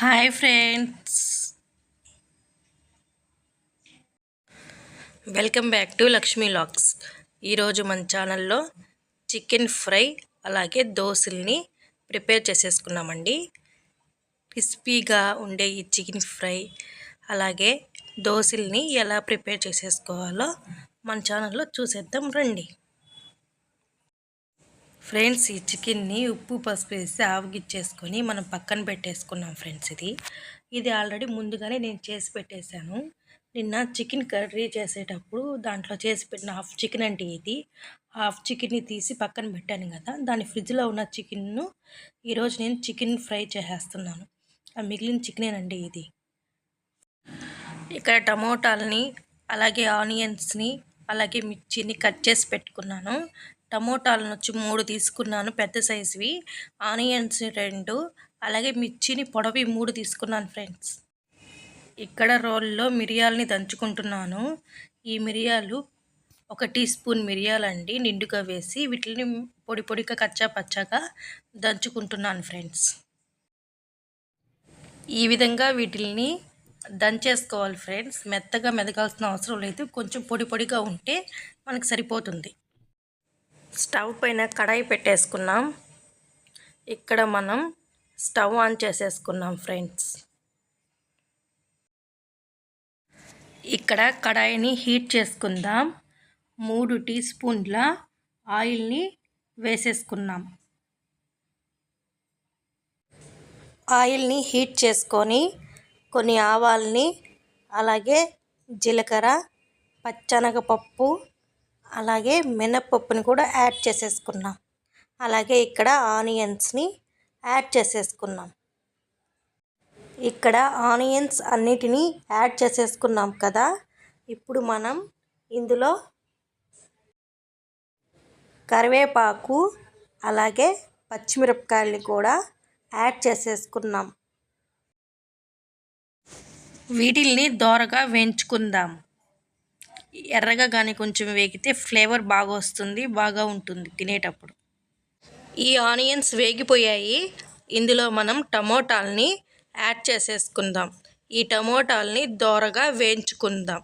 Hi friends welcome back to Lakshmi lakhs ఈరోజు మన ఛానల్లో చికెన్ ఫ్రై అలాగే దోశల్ని ప్రిపేర్ చేసేసుకున్నామండి. క్రిస్పీగా ఉండే ఈ చికెన్ ఫ్రై అలాగే దోశల్ని ఎలా ప్రిపేర్ చేసేసుకోవాలో మన ఛానల్లో చూసేద్దాం రండి. ఫ్రెండ్స్ ఈ చికెన్ని ఉప్పు పసుపు వేసి ఆవగిచ్చేసుకొని మనం పక్కన పెట్టేసుకున్నాం ఫ్రెండ్స్ ఇది. ఇది ఆల్రెడీ ముందుగానే నేను చేసి పెట్టేశాను. నిన్న చికెన్ కర్రీ చేసేటప్పుడు దాంట్లో చేసి పెట్టిన హాఫ్ చికెన్ అంటే ఇది హాఫ్ చికెన్ని తీసి పక్కన పెట్టాను కదా దాని ఫ్రిడ్జ్లో ఉన్న చికెన్ను ఈరోజు నేను చికెన్ ఫ్రై చేసేస్తున్నాను. ఆ మిగిలిన చికెనేనండి ఇది. ఇక్కడ టమోటాలని అలాగే ఆనియన్స్ని అలాగే మిర్చిని కట్ చేసి పెట్టుకున్నాను. టమోటాలను వచ్చి మూడు తీసుకున్నాను పెద్ద సైజువి. ఆనియన్స్ రెండు అలాగే మిర్చిని పొడవి మూడు తీసుకున్నాను ఫ్రెండ్స్. ఇక్కడ రోల్లో మిరియాలని దంచుకుంటున్నాను. ఈ మిరియాలు ఒక టీ స్పూన్ మిరియాలండి నిండుగా వేసి వీటిని పొడి పొడిగా కచ్చా పచ్చగా దంచుకుంటున్నాను ఫ్రెండ్స్. ఈ విధంగా వీటిల్ని దంచేసుకోవాలి ఫ్రెండ్స్. మెత్తగా మెదగాల్సిన అవసరం లేదు. కొంచెం పొడి పొడిగా ఉంటే మనకు సరిపోతుంది. స్టవ్ పైన కడాయి పెట్టేసుకున్నాం. ఇక్కడ మనం స్టవ్ ఆన్ చేసేసుకున్నాం ఫ్రెండ్స్. ఇక్కడ కడాయిని హీట్ చేసుకుందాం. మూడు టీ స్పూన్ల ఆయిల్ని వేసేసుకున్నాం. ఆయిల్ని హీట్ చేసుకొని కొన్ని ఆవాల్ని అలాగే జీలకర్ర పచ్చనగపప్పు అలాగే మినప్పప్పుని కూడా యాడ్ చేసేసుకున్నాం. అలాగే ఇక్కడ ఆనియన్స్ని యాడ్ చేసేసుకున్నాం. ఇక్కడ ఆనియన్స్ అన్నిటినీ యాడ్ చేసేసుకున్నాం కదా. ఇప్పుడు మనం ఇందులో కరివేపాకు అలాగే పచ్చిమిరపకాయలని కూడా యాడ్ చేసేసుకున్నాం. వీటిల్ని దోరగా వేయించుకుందాం. ఎర్రగా కానీ కొంచెం వేగితే ఫ్లేవర్ బాగా వస్తుంది బాగా ఉంటుంది తినేటప్పుడు. ఈ ఆనియన్స్ వేగిపోయాయి. ఇందులో మనం టమోటాలని యాడ్ చేసేసుకుందాం. ఈ టమోటాలని దోరగా వేయించుకుందాం.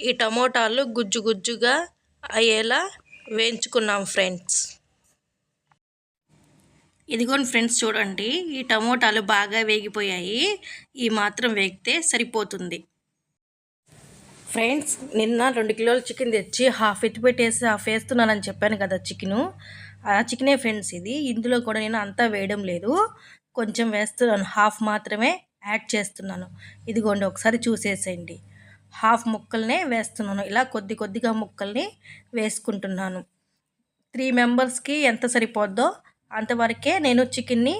ఈ టమోటాలు గుజ్జు గుజ్జుగా అయ్యేలా వేయించుకున్నాం ఫ్రెండ్స్. ఇదిగోండి ఫ్రెండ్స్ చూడండి ఈ టమోటాలు బాగా వేగిపోయాయి. ఈ మాత్రం వేగితే సరిపోతుంది. ఫ్రెండ్స్ నిన్న రెండు కిలోల చికెన్ తెచ్చి హాఫ్ ఎత్తి పెట్టేసి హాఫ్ వేస్తున్నానని చెప్పాను కదా చికెను. ఆ చికెనే ఫ్రెండ్స్ ఇది. ఇందులో కూడా నేను అంతా వేయడం లేదు. కొంచెం వేస్తున్నాను. హాఫ్ మాత్రమే యాడ్ చేస్తున్నాను. ఇదిగోండి ఒకసారి చూసేసేయండి. హాఫ్ ముక్కల్నే వేస్తున్నాను. ఇలా కొద్ది కొద్దిగా ముక్కల్ని వేసుకుంటున్నాను. త్రీ మెంబర్స్కి ఎంత సరిపోద్దో అంతవరకే నేను చికెన్ని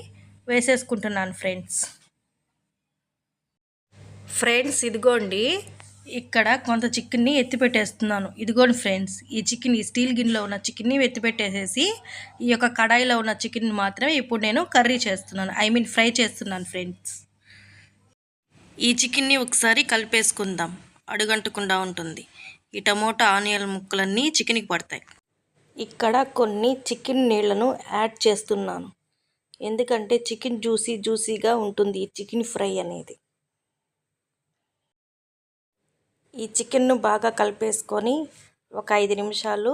వేసేసుకుంటున్నాను ఫ్రెండ్స్. ఫ్రెండ్స్ ఇదిగోండి. ఇక్కడ కొంత చికెన్ని ఎత్తిపెట్టేస్తున్నాను ఇదిగోండి ఫ్రెండ్స్ ఈ చికెన్ ఈ స్టీల్ గిన్నెలో ఉన్న చికెన్ని ఎత్తిపెట్టేసేసి ఈ యొక్క కడాయిలో ఉన్న చికెన్ మాత్రమే ఇప్పుడు నేను కర్రీ చేస్తున్నాను. ఐ మీన్ ఫ్రై చేస్తున్నాను ఫ్రెండ్స్. ఈ చికెన్ని ఒకసారి కలిపేసుకుందాం. అడుగంటకుండా ఉంటుంది. ఈ టమోటా ఆనియన్ ముక్కలన్నీ చికెన్కి పడతాయి. ఇక్కడ కొన్ని చికెన్ నీళ్ళను యాడ్ చేస్తున్నాను. ఎందుకంటే చికెన్ జ్యూసీ జ్యూసీగా ఉంటుంది ఈ చికెన్ ఫ్రై అనేది. ఈ చికెన్ను బాగా కలిపేసుకొని ఒక ఐదు నిమిషాలు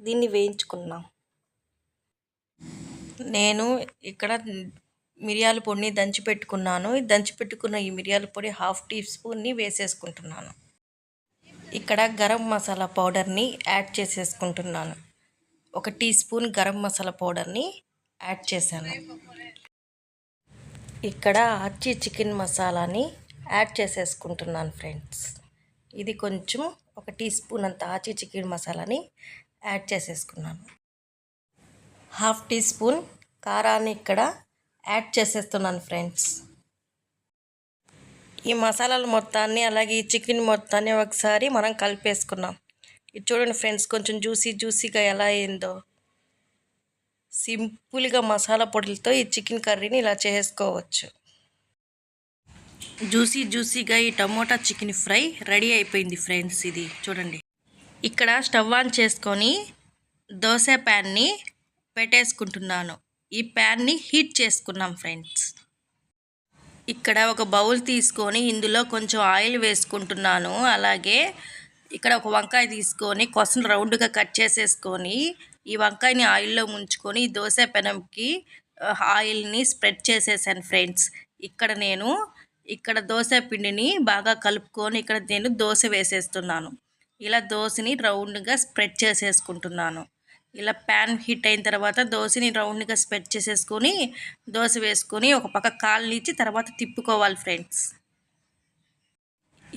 దీన్ని వేయించుకున్నాం నేను ఇక్కడ మిరియాల పొడిని దంచి పెట్టుకున్నాను. దంచి పెట్టుకున్న ఈ మిరియాల పొడి హాఫ్ టీ స్పూన్ని వేసేసుకుంటున్నాను. ఇక్కడ గరం మసాలా పౌడర్ని యాడ్ చేసేసుకుంటున్నాను. ఒక టీ స్పూన్ గరం మసాలా పౌడర్ని యాడ్ చేశాను. ఇక్కడ అచ్చి చికెన్ మసాలాని యాడ్ చేసేసుకుంటున్నాను ఫ్రెండ్స్. ఇది కొంచెం ఒక టీ స్పూన్ అంత ఆచి చికెన్ మసాలాని యాడ్ చేసేసుకున్నాను. హాఫ్ టీ స్పూన్ కారాన్ని ఇక్కడ యాడ్ చేసేస్తున్నాను ఫ్రెండ్స్. ఈ మసాలాలు మొత్తాన్ని అలాగే ఈ చికెన్ మొత్తాన్ని ఒకసారి మనం కలిపేసుకున్నాం. ఇది చూడండి ఫ్రెండ్స్ కొంచెం జ్యూసీ జ్యూసీగా ఎలా అయిందో. సింపుల్గా మసాలా పొడిలతో ఈ చికెన్ కర్రీని ఇలా చేసుకోవచ్చు. జ్యూసీ జ్యూసీగా ఈ టమోటా చికెన్ ఫ్రై రెడీ అయిపోయింది ఫ్రెండ్స్ ఇది. చూడండి. ఇక్కడ స్టవ్ ఆన్ చేసుకొని దోశ ప్యాన్ని పెట్టేసుకుంటున్నాను. ఈ ప్యాన్ని హీట్ చేసుకున్నాం ఫ్రెండ్స్. ఇక్కడ ఒక బౌల్ తీసుకొని ఇందులో కొంచెం ఆయిల్ వేసుకుంటున్నాను. అలాగే ఇక్కడ ఒక వంకాయ తీసుకొని కొసను రౌండ్గా కట్ చేసేసుకొని ఈ వంకాయని ఆయిల్లో ముంచుకొని దోశ పెనంకి ఆయిల్ని స్ప్రెడ్ చేసేసాను ఫ్రెండ్స్. ఇక్కడ నేను ఇక్కడ దోశ పిండిని బాగా కలుపుకొని ఇక్కడ నేను దోశ వేసేస్తున్నాను. ఇలా దోశని రౌండ్గా స్ప్రెడ్ చేసేసుకుంటున్నాను. ఇలా ప్యాన్ హీట్ అయిన తర్వాత దోశని రౌండ్గా స్ప్రెడ్ చేసేసుకొని దోశ వేసుకొని ఒక పక్క కాళ్ళనిచ్చి తర్వాత తిప్పుకోవాలి ఫ్రెండ్స్.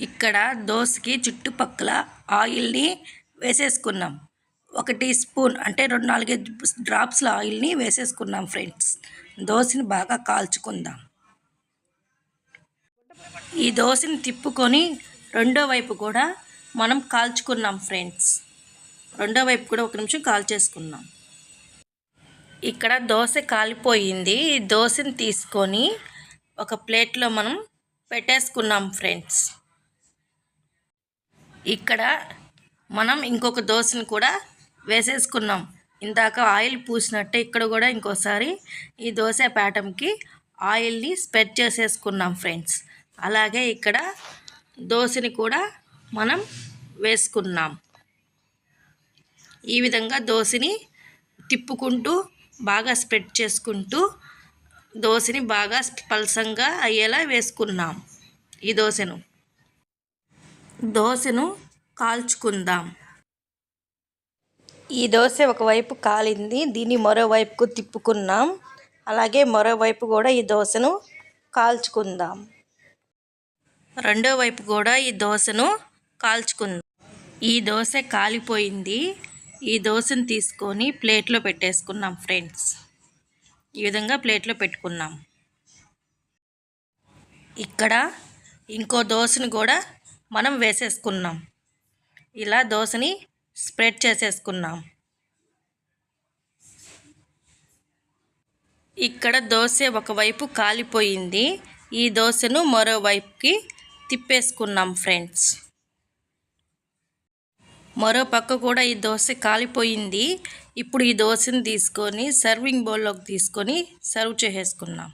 ఇక్కడ దోశకి చుట్టుపక్కల ఆయిల్ని వేసేసుకున్నాం. ఒక టీ స్పూన్ అంటే రెండు నాలుగైదు డ్రాప్స్ల ఆయిల్ని వేసేసుకున్నాం ఫ్రెండ్స్. దోశని బాగా కాల్చుకుందాం. ఈ దోశని తిప్పుకొని రెండో వైపు కూడా మనం కాల్చుకున్నాం ఫ్రెండ్స్. రెండో వైపు కూడా ఒక నిమిషం కాల్ చేసుకున్నాం ఇక్కడ దోశ కాలిపోయింది. ఈ దోశని తీసుకొని ఒక ప్లేట్లో మనం పెట్టేసుకున్నాం ఫ్రెండ్స్. ఇక్కడ మనం ఇంకొక దోశని కూడా వేసేసుకున్నాం. ఇందాక ఆయిల్ పూసినట్టే ఇక్కడ కూడా ఇంకోసారి ఈ దోశ ప్యాటంకి ఆయిల్ని స్ప్రెడ్ చేసేసుకున్నాం ఫ్రెండ్స్. అలాగే ఇక్కడ దోశని కూడా మనం వేసుకున్నాం. ఈ విధంగా దోశని తిప్పుకుంటూ బాగా స్ప్రెడ్ చేసుకుంటూ దోశని బాగా పల్సంగా అయ్యేలా వేసుకున్నాం ఈ దోశను. దోశను కాల్చుకుందాం. ఈ దోశ ఒకవైపు కాలింది దీన్ని మరోవైపుకు తిప్పుకున్నాం. అలాగే మరోవైపు కూడా ఈ దోశను కాల్చుకుందాం. రెండో వైపు కూడా ఈ దోశను కాల్చుకుందాం. ఈ దోశ కాలిపోయింది. ఈ దోశను తీసుకొని ప్లేట్లో పెట్టేసుకున్నాం ఫ్రెండ్స్. ఈ విధంగా ప్లేట్లో పెట్టుకున్నాం. ఇక్కడ ఇంకో దోశను కూడా మనం వేసేసుకున్నాం. ఇలా దోశని స్ప్రెడ్ చేసేసుకున్నాం. ఇక్కడ దోశ ఒకవైపు కాలిపోయింది. ఈ దోశను మరోవైపుకి తిప్పేసుకున్నాం ఫ్రెండ్స్. మరో పక్క కూడా ఈ దోశ కాలిపోయింది. ఇప్పుడు ఈ దోశని తీసుకొని సర్వింగ్ బౌల్లోకి తీసుకొని సర్వ్ చేసేసుకున్నాం.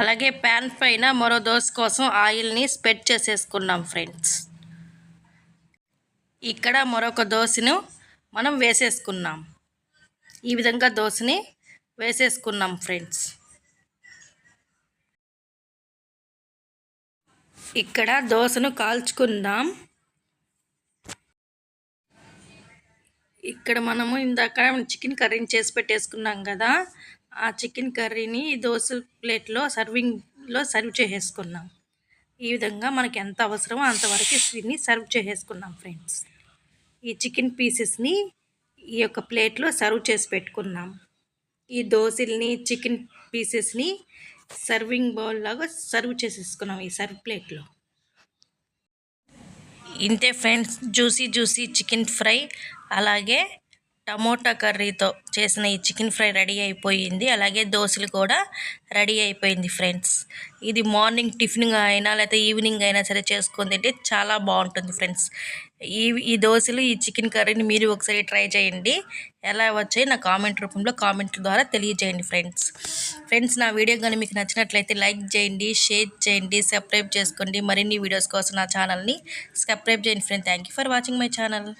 అలాగే ప్యాన్ పైన మరో దోశ కోసం ఆయిల్ని స్ప్రెడ్ చేసేసుకున్నాం ఫ్రెండ్స్. ఇక్కడ మరొక దోశను మనం వేసేసుకున్నాం. ఈ విధంగా దోశని వేసేసుకున్నాం ఫ్రెండ్స్. ఇక్కడ దోశను కాల్చుకుందాం. ఇక్కడ మనము ఇందాక చికెన్ కర్రీని చేసి పెట్టేసుకున్నాం కదా. ఆ చికెన్ కర్రీని దోశ ప్లేట్లో సర్వింగ్లో సర్వ్ చేసేసుకున్నాం. ఈ విధంగా మనకి ఎంత అవసరమో అంతవరకు దీన్ని సర్వ్ చేసేసుకున్నాం ఫ్రెండ్స్. ఈ చికెన్ పీసెస్ని ఈ యొక్క ప్లేట్లో సర్వ్ చేసి పెట్టుకున్నాం. ఈ దోశల్ని చికెన్ పీసెస్ని సర్వింగ్ బౌల్ లాగా సర్వ్ చేసేసుకున్నాం ఈ సర్వ్ ప్లేట్లో. ఇంతే friends juicy juicy chicken fry అలాగే టమోటా కర్రీతో చేసిన ఈ చికెన్ ఫ్రై రెడీ అయిపోయింది. అలాగే దోశలు కూడా రెడీ అయిపోయింది ఫ్రెండ్స్. ఇది మార్నింగ్ టిఫిన్ అయినా లేకపోతే ఈవినింగ్ అయినా సరే చేసుకొని తింటే చాలా బాగుంటుంది ఫ్రెండ్స్. ఈ ఈ దోశలు ఈ చికెన్ కర్రీని మీరు ఒకసారి ట్రై చేయండి. ఎలా వచ్చాయి నా కామెంట్ రూపంలో కామెంట్ ద్వారా తెలియజేయండి ఫ్రెండ్స్. ఫ్రెండ్స్ నా వీడియో కానీ మీకు నచ్చినట్లయితే లైక్ చేయండి షేర్ చేయండి సబ్స్క్రైబ్ చేసుకోండి. మరిన్ని వీడియోస్ కోసం నా ఛానల్ని సబ్స్క్రైబ్ చేయండి friend thank you for watching my channel.